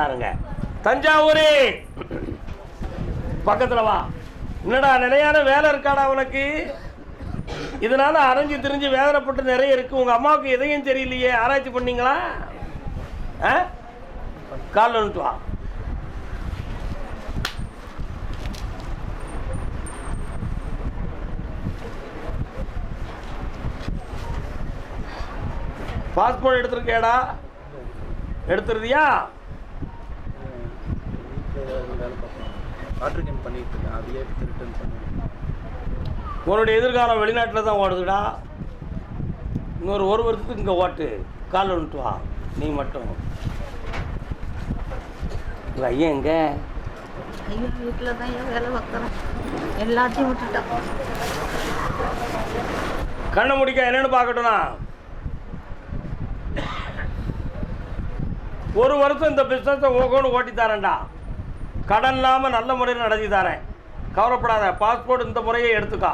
நல்லா தஞ்சாவூர்! பக்கத்துல வா. என்னடா நிலையான வேலை இருக்காடா உனக்கு? இதனால அரைஞ்சு திரிஞ்சு வேதனைப்பட்டு நிறைய இருக்கு. உங்க அம்மாவுக்கு எதையும் தெரியலையே ஆராய்ச்சி பண்ணீங்களா? ஆ? காலில் வந்துட்டு வா. பாஸ்போர்ட் எடுத்திருக்கேடா எடுத்துருதியா வாட்டர் கேம் பண்ணிட்டு இருக்கேன். அதையே ரிட்டர்ன் உன்னுடைய எதிர்காலம் வெளிநாட்டில் தான் ஓடுதுடா. இன்னொரு ஒரு வருஷத்துக்கு இங்கே ஓட்டு. கால் வந்துட்டு வா. நீ மட்டும். ஐயன் எங்க? ஐயோ வீட்டில் தான் ஏன் வேலை பார்க்குறேன். எல்லாத்தையும் விட்டுட்டேன். கண்ணை முடிக்க என்னன்னு பார்க்கட்டும்னா ஒரு வருஷம் இந்த பிஸ்னஸை ஓகோன்னு ஓட்டி தரேன்டா. கடன் இல்லாமல் நல்ல முறையில் நடத்தி தரேன். கவலைப்படாத பாஸ்போர்ட் இந்த முறையை எடுத்துக்கா.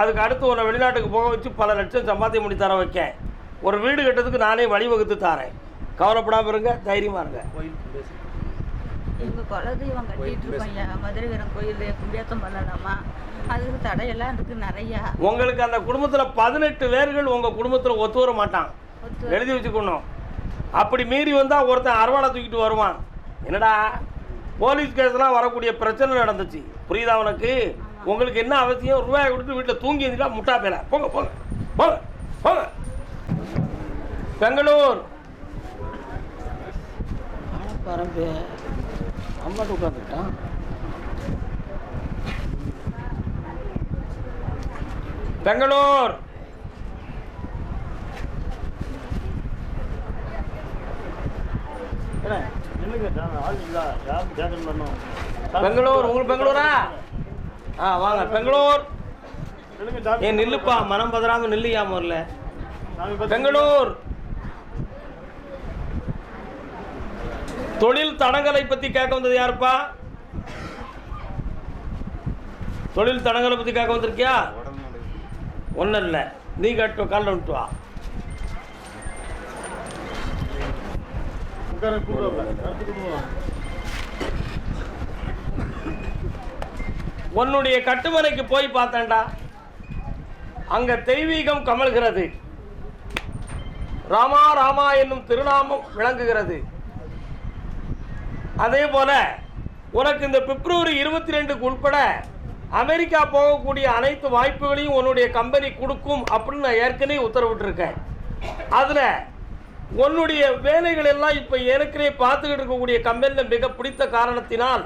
அதுக்கு அடுத்து உன்னை வெளிநாட்டுக்கு போக வச்சு பல லட்சம் சம்பாத்தியம் பண்ணி தர வைக்கேன். ஒரு வீடு கட்டுறதுக்கு நானே வழிவகுத்து தரேன். கவலைப்படாமல் இருங்க தைரியமாக இருங்க. எங்கள் குலதெய்வம் கட்டிட்டு இருக்கோம் ஐயா மதுரை வீரன் கோயில் கும்பியாத்தம் பண்ணலாமா? அதுக்கு தடையெல்லாம் இருக்குது நிறையா. உங்களுக்கு அந்த குடும்பத்தில் பதினெட்டு பேர்கள் உங்கள் குடும்பத்தில் ஒத்து வர மாட்டான் எழுதி வச்சுக்கணும். அப்படி மீறி வந்தால் ஒருத்தன் அருவாளை தூக்கிட்டு வருவான். என்னடா? போலீஸ் கேஸ்லாம் வரக்கூடிய பிரச்சனை நடந்துச்சு. புரியுதா உனக்கு? உங்களுக்கு என்ன அவசியம்? ரூபாய் கொடுத்து வீட்டில் தூங்கி இருந்துட்டா முட்டா பேல போங்க போங்க போங்க போங்க. பெங்களூர். பரம்பு அம்மாட்டு உட்காந்துட்டான் பெங்களூர். பெங்களூர் உங்களுக்கு பெங்களூரா? ஆ வாங்க பெங்களூர். ஏன் நில்லுப்பா மனம் பதறாங்க நில்லையா முதல்ல. பெங்களூர். தொழில் தடங்களை பத்தி கேட்க வந்தது யாருப்பா? தொழில் தடங்களை பத்தி கேட்க வந்திருக்கியா? ஒன்றும் இல்லை. நீ கட்டு காலில் விட்டு வா. உன்னுடைய கட்டுமனைக்கு போய் பார்த்தேன்டா. அங்க தெய்வீகம் கமல்கிறது ராமா ராமா என்னும் திருநாமம் விளங்குகிறது. அதே போல உனக்கு இந்த பிப்ரவரி இருபத்தி ரெண்டுக்கு உட்பட அமெரிக்கா போகக்கூடிய அனைத்து வாய்ப்புகளையும் உன்னுடைய கம்பெனி கொடுக்கும் அப்படின்னு நான் ஏற்கனவே உத்தரவிட்டிருக்கேன். அதில் உன்னுடைய வேலைகள் எல்லாம் இப்போ ஏற்கனவே பார்த்துக்கிட்டு இருக்கக்கூடிய கம்பெனியில் மிக பிடித்த காரணத்தினால்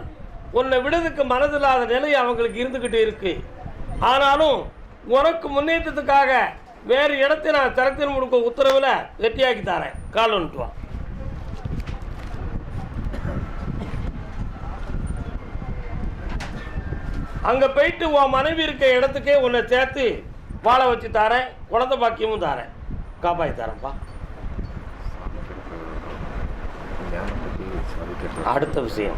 உன்னை விடுறதுக்கு மனதில்லாத நிலை அவங்களுக்கு இருந்துக்கிட்டு இருக்கு. ஆனாலும் உனக்கு முன்னேற்றத்துக்காக வேறு இடத்தை நான் தரத்தில் முடுக்க உத்தரவில் வெட்டியாக்கி தரேன். கால் வந்துட்டு வா. அங்கே போயிட்டு உன் மனைவி இருக்க இடத்துக்கே உன்னை சேர்த்து வாழ வச்சு தரேன். குழந்தை பாக்கியமும் தரேன். காப்பாற்றி தரேன்ப்பா அடுத்த விஷயம்.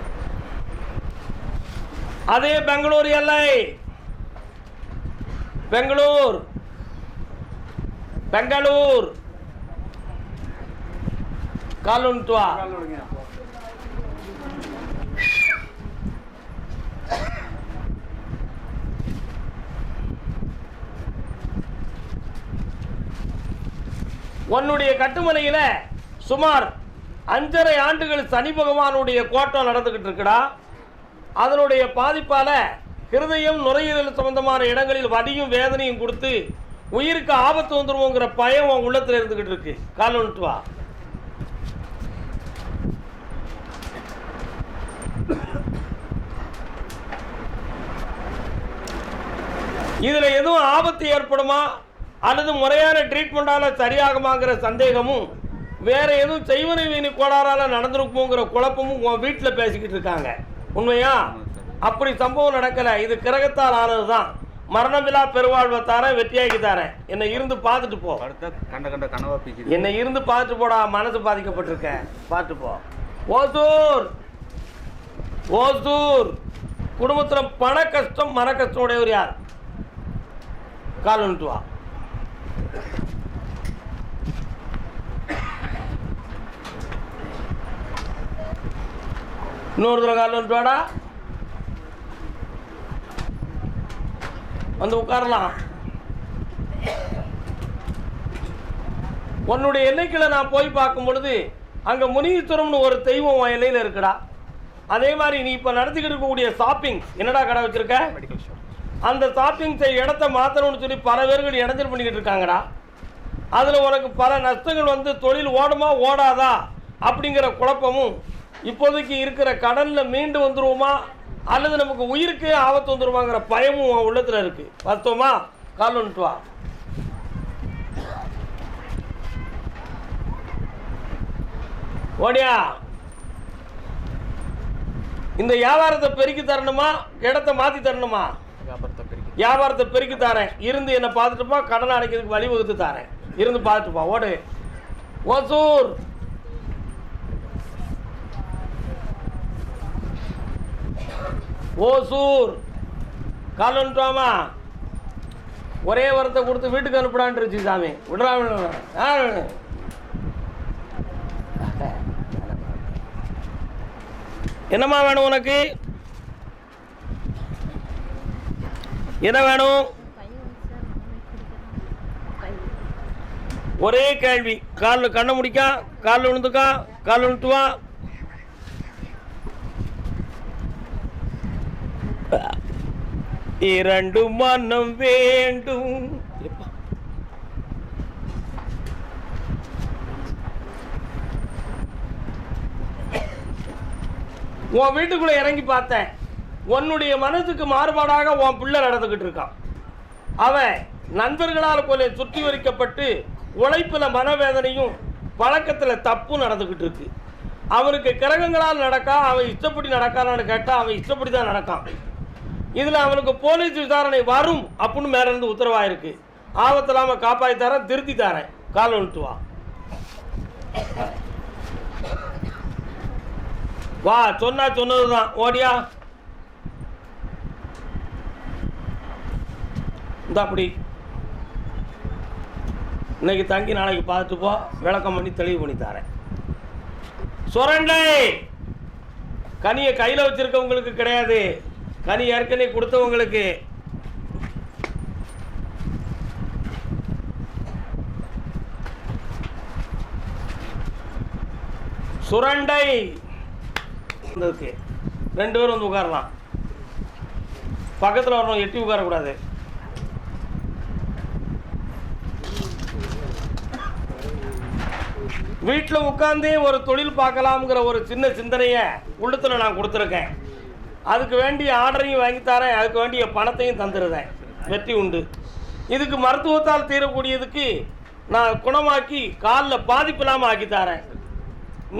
அதே பெங்களூர் எல்லை. பெங்களூர். பெங்களூர். காலுன்ட்டு உன்னுடைய கட்டுமனையில் சுமார் அஞ்சரை ஆண்டுகள் சனி பகவானுடைய கோட்டம் நடந்துக்கிட்டு இருக்குடா. அதனுடைய பாதிப்பால் ஹிருதயம் நுரையீரல் சம்பந்தமான இடங்களில் வலியும் வேதனையும் கொடுத்து உயிருக்கு ஆபத்து வந்துருவோங்கிற பயம் உன் உள்ளத்தில் இருந்துக்கிட்டு இருக்கு. கால் ஒன்று வா. இதில் எதுவும் ஆபத்து ஏற்படுமா? அல்லது முறையான ட்ரீட்மெண்ட்டால் சரியாகுமாங்கிற சந்தேகமும் வேற எதுவும் செய்வனை வீணி கோளாறால நடந்திருக்குமோங்கிற குழப்பமும் உன் வீட்டில் பேசிக்கிட்டு இருக்காங்க. உண்மையா? அப்படி சம்பவம் நடக்கல. இது கிரகத்தால் ஆனது தான் மரணமில்லா பெருவாழ்வை தரேன் வெற்றியாக்கி தரேன் என்னை இருந்து பார்த்துட்டு போ. கண்ட கண்ட கனவா பேசிட்டு என்னை இருந்து பார்த்துட்டு போடா மனசு பாதிக்கப்பட்டிருக்க. பார்த்து போ. ஓசூர்! ஓசூர்! குடும்பத்தில் பண கஷ்டம் மன கஷ்டம் உடையவர் யார்? கால் வந்துட்டு வா. இன்னொரு தடவை கால் வந்துட்டு வாடா. வந்து உட்காரலாம். உன்னுடைய எல்லைக்குள்ள நான் போய் பார்க்கும் பொழுது அங்கே முனீஸ்வரம்னு ஒரு தெய்வம் உன் எல்லையில் இருக்குடா. அதே மாதிரி நீ இப்போ நடத்திக்கிட்டு இருக்கக்கூடிய ஷாப்பிங் என்னடா கடை வச்சிருக்க? அந்த ஷாப்பிங் செய்ய இடத்த மாற்றணும்னு சொல்லி பல பேர்கள் இடைஞ்சல் பண்ணிக்கிட்டு இருக்காங்கடா. அதில் உனக்கு பல நஷ்டங்கள் வந்து தொழில் ஓடுமா ஓடாதா அப்படிங்கிற குழப்பமும் இப்போதைக்கு இருக்கிற கடனில் மீண்டு வந்துருவோமா? அல்லது நமக்கு உயிருக்கே ஆபத்து வந்துருமாங்கிற பயமும் உள்ளத்தில் இருக்குது பார்த்தோமா கால் வந்துட்டு வா. ஓடியா? இந்த வியாபாரத்தை பெருக்கி தரணுமா? இடத்த மாற்றி தரணுமா? வியாபாரத்தை பெருக்கி வியாபாரத்தை பெருக்கி தரேன். இருந்து என்னை பார்த்துட்டுப்பா கடனை அடைக்கிறதுக்கு வழிவகுத்து தரேன். இருந்து பார்த்துட்டுப்பா ஓடு. ஓசூர். ஓசூர் கால் ஒரே வரத்தை கொடுத்து வீட்டுக்கு அனுப்புடான்ருச்சு சாமி. விடுறா ஆ. என்னம்மா வேணும் உனக்கு? என்ன வேணும்? ஒரே கேள்வி. காலில் கண்ணை முடிக்கா காலில் விழுந்துக்கா காலில் விழுந்து இரண்டு மனம் வேண்டும். உன் வீட்டுக்குள்ள இறங்கி பார்த்தேன். உன்னுடைய மனசுக்கு மாறுபாடாக உன் பிள்ளை நடந்துக்கிட்டு இருக்கான். அவன் நண்பர்களால் போல சுற்றி வரிக்கப்பட்டு உழைப்புல மனவேதனையும் பழக்கத்தில் தப்பும் நடந்துக்கிட்டு இருக்கு. அவனுக்கு கிரகங்களால் நடக்கா அவன் இஷ்டப்படி நடக்கானான்னு கேட்டால் அவன் இஷ்டப்படி தான் நடக்கான். இதில் அவனுக்கு போலீஸ் விசாரணை வரும் அப்படின்னு மேலே இருந்து உத்தரவாயிருக்கு ஆபத்தில்லாமல் காப்பாற்றி தரேன் திருத்தி தரேன். கால் வந்துட்டு வா. வா சொன்னா சொன்னதுதான். ஓடியா. இந்த அப்படி. இன்னைக்கு தங்கி நாளைக்கு பார்த்துட்டு போ. விளக்கம் பண்ணி தெளிவு பண்ணி தரேன். சுரண்டை! கனியை கையில் வச்சிருக்கவங்களுக்கு கிடையாது. கனி ஏற்கனவே கொடுத்தவங்களுக்கு. சுரண்டை. இருக்கு ரெண்டு பேரும் வந்து உட்காரலாம். பக்கத்தில் வரணும் எட்டி உட்காரக்கூடாது. வீட்டில் உட்காந்தே ஒரு தொழில் பார்க்கலாம்ங்கிற ஒரு சின்ன சிந்தனையை உள்ளத்தில் நான் கொடுத்துருக்கேன். அதுக்கு வேண்டிய ஆர்டரையும் வாங்கி தரேன் அதுக்கு வேண்டிய பணத்தையும் தந்துடுறேன். வெற்றி உண்டு. இதுக்கு மருத்துவத்தால் தீரக்கூடியதுக்கு நான் குணமாக்கி காலில் பாதிப்பு இல்லாமல் ஆக்கி தரேன்.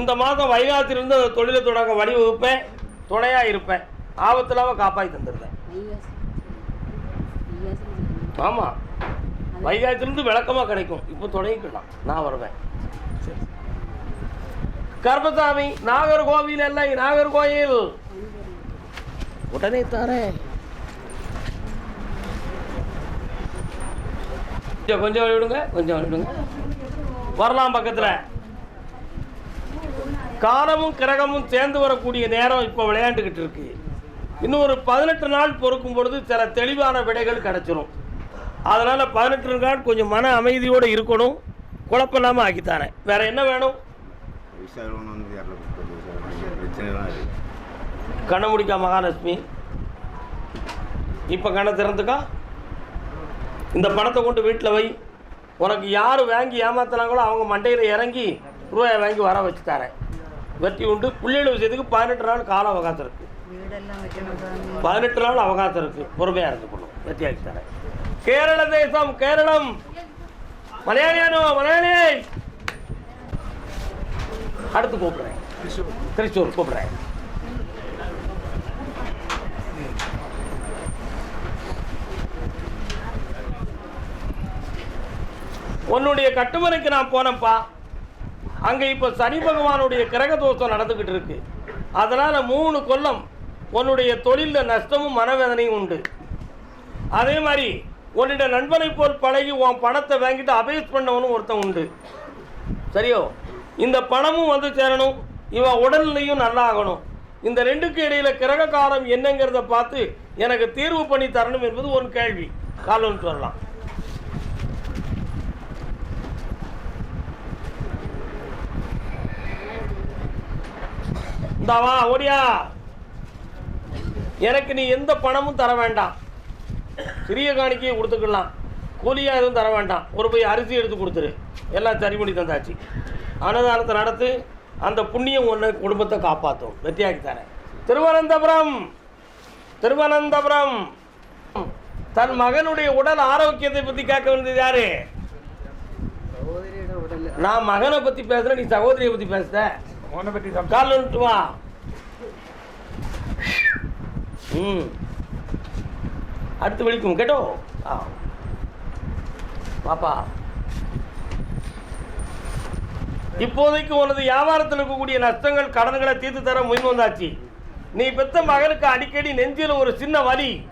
இந்த மாதம் வைகாசிலிருந்து அந்த தொழிலை தொடங்க வழிவகுப்பேன். துணையாக இருப்பேன். ஆபத்தில்லாமல் காப்பாற்றி தந்துடுறேன். ஆமாம் வைகாசிலிருந்து விளக்கமாக கிடைக்கும். இப்போ தொடங்கிக்கலாம் நான் வருவேன். கர்பசாமி நாகர்கோவில் இல்லை நாகர்கோயில். உடனே தரேன். கொஞ்சம் வழி விடுங்க கொஞ்சம் வழி விடுங்க. வரலாம் பக்கத்தில். காலமும் கிரகமும் சேர்ந்து வரக்கூடிய நேரம் இப்போ விளையாண்டுக்கிட்டு இருக்கு. இன்னும் ஒரு பதினெட்டு நாள் பொறுக்கும் பொழுது சில தெளிவான விடைகள் கிடைச்சிரும். அதனால் பதினெட்டு நாள் கொஞ்சம் மன அமைதியோடு இருக்கணும். குழப்பம் இல்லாமல் ஆக்கித்தாரேன். வேற என்ன வேணும்? கண்ண முடிக்கா மகாலட்சுமி? இப்போ கண்ணை திறந்துக்கா. இந்த பணத்தை கொண்டு வீட்டில் வை. உனக்கு யார் வாங்கி ஏமாத்துனாங்களோ அவங்க மண்டையில் இறங்கி ரூபாயை வாங்கி வர வச்சு தரேன். வெற்றி உண்டு. பிள்ளைகள் விஷயத்துக்கு பதினெட்டு நாள் கால அவகாசம் இருக்குது பதினெட்டு நாள் அவகாசம் இருக்குது பொறுமையாக இருந்துக்கணும். வெற்றியாக்கி தரேன். கேரள தேசம் கேரளம். மலையாளியானோ மலையாளி. அடுத்து கூப்பிடுறேன். திருச்சூர் கூப்பிடுறேன். உன்னுடைய கட்டுமனைக்கு நான் போனேன்ப்பா. அங்கே இப்போ சனி பகவானுடைய கிரக தோஷம் நடந்துக்கிட்டு இருக்கு. அதனால் மூணு கொல்லம் உன்னுடைய தொழிலில் நஷ்டமும் மனவேதனையும் உண்டு. அதே மாதிரி உன்னுடைய நண்பனை போல் பழகி உன் பணத்தை வாங்கிட்டு அபேஸ் பண்ணவனும் ஒருத்தன் உண்டு. சரியோ? இந்த பணமும் வந்து சேரணும் இவன் உடல்நிலையும் நல்லா ஆகணும் இந்த ரெண்டுக்கு இடையில கிரக காலம் என்னங்கிறத பார்த்து எனக்கு தீர்வு பண்ணி தரணும் என்பது ஒரு கேள்வி. கால் சொல்லலாம் வரலாம். இந்தாவா ஓடியா. எனக்கு நீ எந்த பணமும் தர வேண்டாம். சிறிய காணிக்கையை கொடுத்துக்கலாம். கூலியாக எதுவும் தர வேண்டாம். ஒரு போய் அரிசி எடுத்து கொடுத்துரு. எல்லாம் சரி பண்ணி தந்தாச்சு. அன்னதானத்தை நடத்து அந்த புண்ணியம் ஒன்று குடும்பத்தை காப்பாற்றும் வெற்றியாக்கி தரேன். திருவனந்தபுரம்! திருவனந்தபுரம்! தன் மகனுடைய உடல் ஆரோக்கியத்தை பற்றி கேட்க வேண்டியது யாரு? நான் மகனை பற்றி பேசுகிறேன் நீ சகோதரியை பற்றி பேசுத பற்றி கால் வா ம். அடுத்து விழிக்கும் கேட்டோ? ஆ. பாப்பா. இப்போதைக்கு உனது வியாபாரத்தில் இருக்கக்கூடிய நஷ்டங்கள் கடன்களை தீர்த்து தர முன் வந்தாச்சு. நீ பெத்த மகனுக்கு அடிக்கடி நெஞ்சில் ஒரு சின்ன வலி.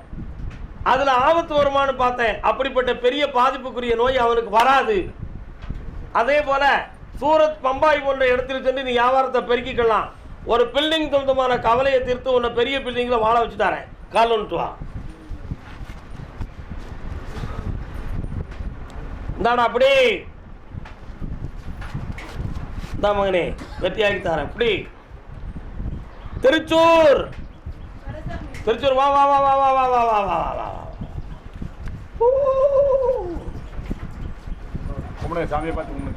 அதில் ஆபத்து வருமானு பார்த்தேன். அப்படிப்பட்ட பெரிய பாதிப்புக்குரிய நோய் அவனுக்கு வராது. அதே போல சூரத் பம்பாய் போன்ற இடத்தில் சென்று நீ வியாபாரத்தை பெருக்கிக்கலாம் ஒரு பில்டிங் சொந்தமான கவலையை தீர்த்து உன்னை பெரிய பில்டிங்கில் வாழ வச்சு தரேன் கால் வா இந்தாடா அப்படி இந்தா மகனே வெற்றியாக்கி தரேன் அப்படி திருச்சூர் திருச்சூர் வா வா வா வா வா வா வா வா வா வா வா சாமியை பார்த்து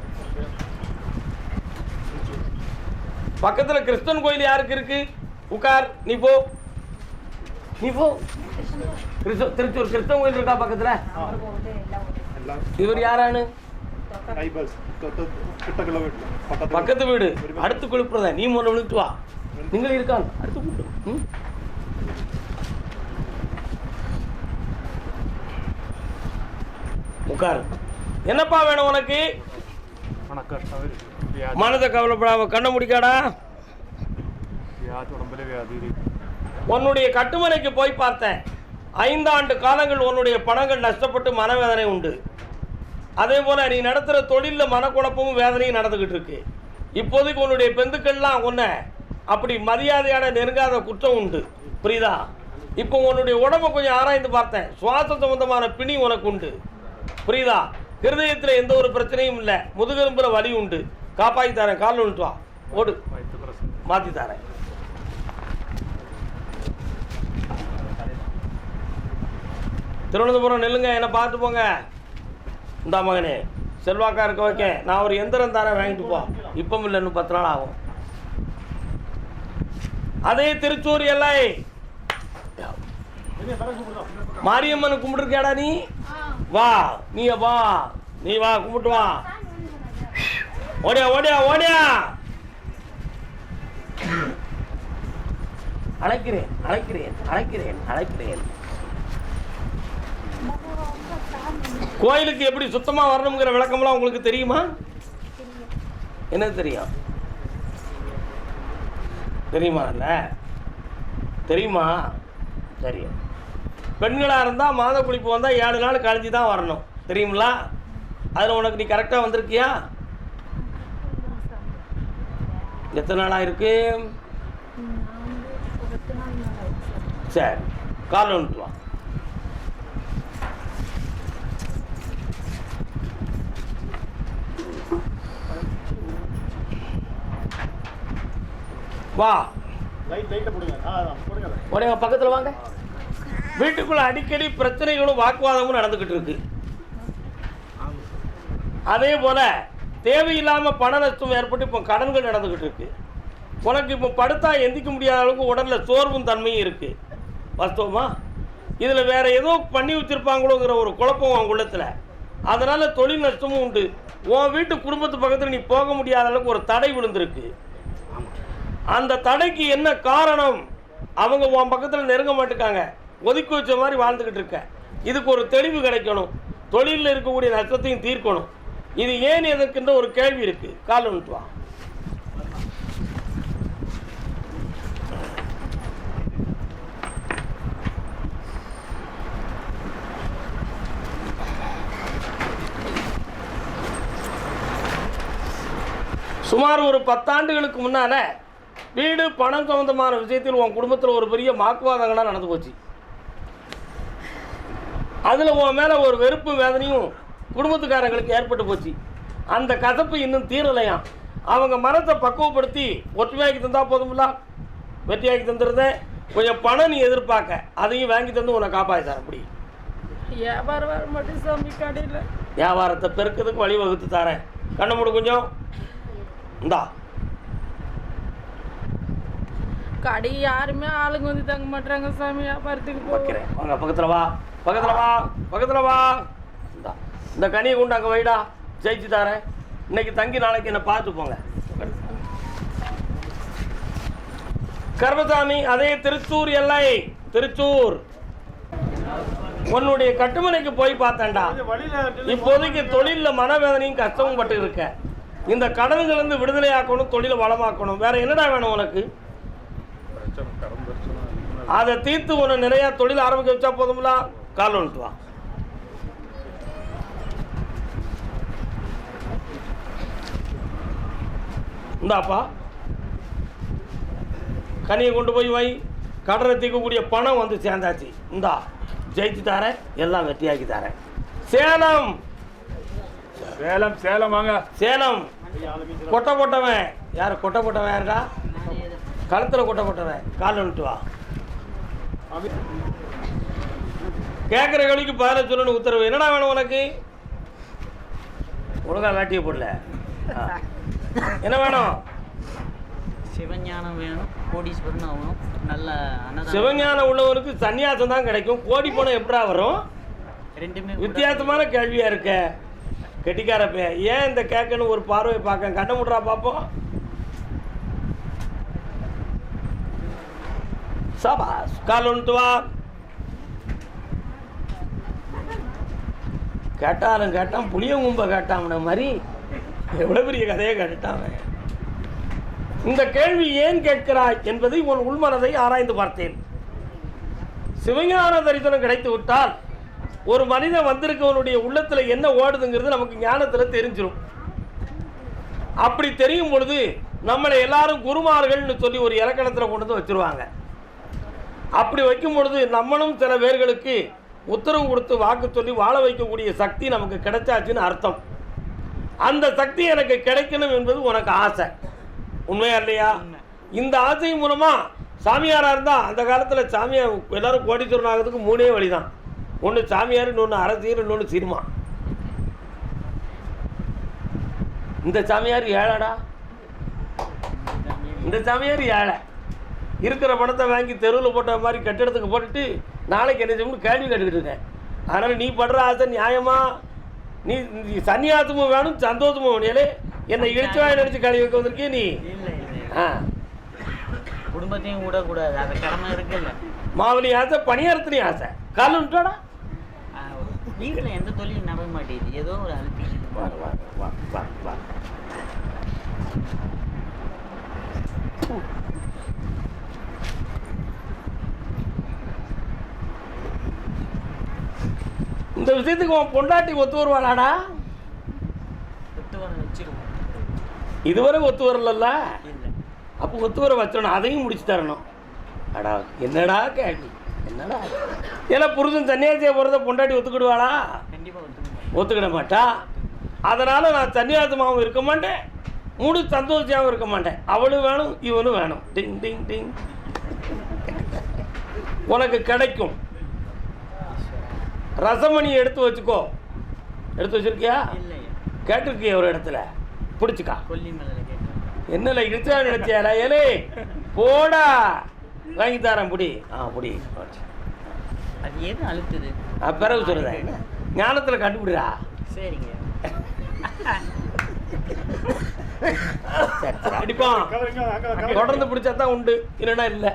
பக்கத்தில் கிறிஸ்தவன் கோயில் யாருக்கு இருக்கு? உட்கார் நீ போ. நீ போ. கிறிஸ்தவ திருச்சூர் கிறிஸ்தவன் கோயில் இருக்கா பக்கத்தில்? இவர் யாரானு? பக்கத்து வீடு. அடுத்து குளிப்புறத? நீ முதல்ல விழுந்துட்டு வா. நீங்கள் இருக்காங்க. அடுத்து கூப்பிட்டு உட்காரு. என்னப்பா வேணும் உனக்கு? வணக்கம் மனதை கவலைப்படாம கண்ணை முடிக்காடா. உன்னுடைய கட்டுமனைக்கு போய் பார்த்தேன். ஐந்தாண்டு காலங்கள் உன்னுடைய பணங்கள் நஷ்டப்பட்டு மனவேதனை உண்டு. அதே போல் நீ நடத்துகிற தொழிலில் மனக்குழப்பமும் வேதனையும் நடந்துக்கிட்டு இருக்கு. இப்போதைக்கு உன்னுடைய பெந்துக்கள்லாம் ஒன்றை அப்படி மரியாதையான நெருங்காத குற்றம் உண்டு. புரியுதா? இப்போ உன்னுடைய உடம்பை கொஞ்சம் ஆராய்ந்து பார்த்தேன். சுவாச சம்பந்தமான பிணி உனக்கு உண்டு. புரியுதா? ஹிருதயத்தில் எந்த ஒரு பிரச்சனையும் இல்லை. முதுகெலும்பில் வலி உண்டு. காப்பாற்றி தரேன் காலில் விழுட்டு வா. ஓடு. மாற்றி தரேன் திருவனந்தபுரம் நெல்லுங்க என்னை பார்த்து போங்க. இந்தா மகனே செல்வாக்கா இருக்க வைக்க நான் ஒரு எந்திரம் தானே வாங்கிட்டு போ. இப்போ இல்லை இன்னும் பத்து நாள் ஆகும். அதே திருச்சூர் எல்லை. மாரியம்மனை கும்பிட்டுருக்கேடா நீ? வா நீ வா. நீ வா கும்பிட்டு வா. ஓடியா ஓடியா ஓடியா. அழைக்கிறேன் அழைக்கிறேன் அழைக்கிறேன் அழைக்கிறேன். கோயிலுக்கு எப்படி சுத்தமாக வரணுங்கிற விளக்கம்லாம் உங்களுக்கு தெரியுமா? என்ன தெரியும்? தெரியுமா இல்லை? தெரியுமா? தெரியும். பெண்களாக இருந்தால் மாத குளிப்பு வந்தால் ஏழு நாள் கழிஞ்சு தான் வரணும். தெரியுங்களா அதில் உனக்கு நீ கரெக்டாக வந்திருக்கியா? எத்தனை நாளாக இருக்கு சரி காலைல வந்துட்டு வா. உடனே பக்கத்தில் வாங்க. வீட்டுக்குள்ள அடிக்கடி பிரச்சனைகளும் வாக்குவாதமும் நடந்துக்கிட்டு இருக்கு. அதே போல தேவையில்லாமல் பண நஷ்டம் ஏற்பட்டு இப்போ கடன்கள் நடந்துக்கிட்டு இருக்கு. உனக்கு இப்போ படுத்தா எந்திக்க முடியாத அளவுக்கு உடலில் சோர்வும் தன்மையும் இருக்கு. வாஸ்தவமா? இதில் வேற ஏதோ பண்ணி வச்சிருப்பாங்களோங்கிற ஒரு குழப்பம் உன் உள்ளத்தில். அதனால் தொழில் நஷ்டமும் உண்டு. உன் வீட்டு குடும்பத்து பக்கத்தில் நீ போக முடியாத அளவுக்கு ஒரு தடை விழுந்திருக்கு. அந்த தடைக்கு என்ன காரணம்? அவங்க உன் பக்கத்தில் நெருங்க மாட்டுக்காங்க. ஒதுக்கி வச்ச மாதிரி வாழ்ந்துக்கிட்டு இருக்க. இதுக்கு ஒரு தெளிவு கிடைக்கணும். தொழிலில் இருக்கக்கூடிய நஷ்டத்தையும் தீர்க்கணும். இது ஏன் எதற்குன்ற ஒரு கேள்வி இருக்கு? கால் வந்துட்டு வா. சுமார் ஒரு பத்தாண்டுகளுக்கு முன்னால வீடு பணம் சம்பந்தமான விஷயத்தில் உன் குடும்பத்தில் ஒரு பெரிய வாக்குவாதங்களாக நடந்து போச்சு. அதில் உன் மேலே ஒரு வெறுப்பு வேதனையும் குடும்பத்துக்காரங்களுக்கு ஏற்பட்டு போச்சு. அந்த கசப்பு இன்னும் தீரலையாம். அவங்க மனத்தை பக்குவப்படுத்தி ஒற்றுமையாக்கி தந்தா போதுமில்ல வெற்றியாக்கி தந்துருந்தேன். கொஞ்சம் பணம் நீ எதிர்பார்க்க. அதையும் வாங்கி தந்து உன்னை காப்பாற்றி தரேன். அப்படி. வியாபாரம் வர மாட்டேன் சாமி கடையில் வியாபாரத்தை பெருக்கிறதுக்கு வழிவகுத்து தரேன். கண்ணை மூடு கொஞ்சம். இந்தா. கடை யாருமே ஆளுங்க வந்து தங்க மாட்டாங்க சாமி. வியாபாரத்துக்கு வைக்கிறேன். வாங்க பக்கத்தில் வா. பக்கத்தில் வா. பக்கத்தில் வா. இந்தா கனியை கொண்டு அங்கே வைடா. ஜெயிச்சு தரேன். இன்னைக்கு தங்கி நாளைக்கு என்னை பார்த்து போங்க. கர்மசாமி அதே திருச்சூர் எல்லை. திருச்சூர். உன்னுடைய கட்டுமனைக்கு போய் பார்த்தேன்டா. இப்போதைக்கு தொழிலில் மனவேதனையும் கஷ்டமும் பட்டு இருக்க. இந்த கடன்களிலிருந்து விடுதலையாக்கணும் தொழிலை வளமாக்கணும். வேற என்னடா வேணும் உனக்கு? அதை தீர்த்து உன்னை நிறைய தொழில் ஆரம்பிக்க வச்சா போதும்ல? கால் வந்துட்டு இந்தாப்பா. கனியை கொண்டு போய் வை. கடலை தீர்க்கக்கூடிய பணம் வந்து சேர்ந்தாச்சு. இந்தா ஜெயிச்சு தரேன். எல்லாம் வெற்றியாக்கி தரேன். சேலம். சேலம் சேலம் வாங்க. சேலம். கொட்டை போட்டவன். யார் கொட்டை போட்டவன் யாருடா? கழுத்தில் கொட்டை போட்டவன். கால் வந்துட்டு வா. கேட்குற கேள்விக்கு பதில சொல்லணும் உத்தரவு. என்னடா வேணும் உனக்கு? ஒழுங்கா வேட்டியை போடல. என்ன வேணும்? சிவஞானம் வேணும் கோடீஸ்வரன் ஆகணும். நல்ல சிவஞானம் உள்ளவனுக்கு சன்னியாசம் தான் கிடைக்கும். கோடி பணம் எப்படா வரும்? ரெண்டுமே வித்தியாசமான கேள்வியா இருக்க. கெட்டிக்கார பையன். ஏன் இந்த கேட்கணும் ஒரு பார்வை பார்க்க? கண்ண முடுறா பார்ப்போம் சபாஸ் கால் ஒன்று வா கேட்டாலும் கேட்டான் புளியங்கும்ப கேட்டான் மாதிரி. எவ்வளோ பெரிய கதையை கேட்டுட்டான் அவன். இந்த கேள்வி ஏன் கேட்கிறாய் என்பதை உன் உள்மனதை ஆராய்ந்து பார்த்தேன். சிவஞான தரிசனம் கிடைத்து விட்டால் ஒரு மனிதன் வந்திருக்கவனுடைய உள்ளத்தில் என்ன ஓடுதுங்கிறது நமக்கு ஞானத்தில் தெரிஞ்சிடும் அப்படி தெரியும் பொழுது நம்மளை எல்லாரும் குருமார்கள்னு சொல்லி ஒரு இலக்கணத்தில் கொண்டு வந்து வச்சிருவாங்க. அப்படி வைக்கும் பொழுது நம்மளும் சில பேர்களுக்கு உத்தரவு கொடுத்து வாக்கு சொல்லி வாழ வைக்கக்கூடிய சக்தி நமக்கு கிடைச்சாச்சுன்னு அர்த்தம். அந்த சக்தி எனக்கு கிடைக்கணும் என்பது உனக்கு ஆசை. உண்மையா இல்லையா? இந்த ஆசை மூலமா சாமியாரா இருந்தா அந்த காலத்துல சாமியார் எல்லாரும் கோடீஸ்வரன் ஆகிறதுக்கு மூணே வழிதான். ஒன்று சாமியார் இன்னொன்று அரசியல் இன்னொன்று சினிமா. இந்த சாமியார் ஏழடா. இந்த சாமியார் ஏழை. இருக்கிற பணத்தை வாங்கி தெருவில் போட்ட மாதிரி கட்டிடத்துக்கு போட்டுட்டு நாளைக்கு என்ன செய்யணும்னு கேள்வி கேட்டுக்கிட்டு இருக்கேன். அதனால் நீ படுற ஆசை நியாயமா? நீ சன்னியாசமும் வேணும் சந்தோஷமும் வேணும். என்னை இழிச்சுவாய் நினச்சி கழுவி வைக்க வந்திருக்கே நீ. ஆ. குடும்பத்தையும் விடக்கூடாது. அது கடமை இருக்குல்ல. மாவுளி ஆசை பணியாரத்துலையும் ஆசை. காலுன்ட்டோடா வீட்டில் எந்த தொழிலும் நம்ப மாட்டேங்குது. ஏதோ ஒரு அழுத்தி வா வா வா வா வா. இந்த விஷயத்துக்கு உன் பொண்டாட்டி ஒத்து வருவாளாடா? இதுவரை ஒத்து வரலல்ல? அப்போ ஒத்து வர வச்சிடணும் அதையும் முடிச்சு தரணும். அடா என்னடா கேள்வி? என்னடா? ஏன்னா புருஷன் சன்னியாசியை போகிறத பொண்டாட்டி ஒத்துக்கிடுவாளா? ஒத்துக்கிட மாட்டா? அதனால் நான் சன்னியாசமாகவும் இருக்க மாட்டேன். முழு சந்தோஷமாகவும் இருக்க மாட்டேன். அவளும் வேணும் இவனும் வேணும். டிங் டிங் டிங். உனக்கு கிடைக்கும். ரசமணி எடுத்து வச்சுக்கோ. எடுத்து வச்சிருக்கியா? இல்லையா. கேட்டிருக்கிய ஒரு இடத்துல? பிடிச்சிக்கா. என்னல இடிச்சா நினைச்சியாடா ஏலே போடா. வாங்கி தரேன் புடி. ஆ புடி. அது எது அழுத்துது? பிறகு சொல்லுறேன் ஞானத்தில் கண்டுபிடிடா. சரிங்க. சரி சரி. அடிப்பான். தொடர்ந்து பிடிச்சா தான் உண்டு. இல்லைன்னா இல்லை.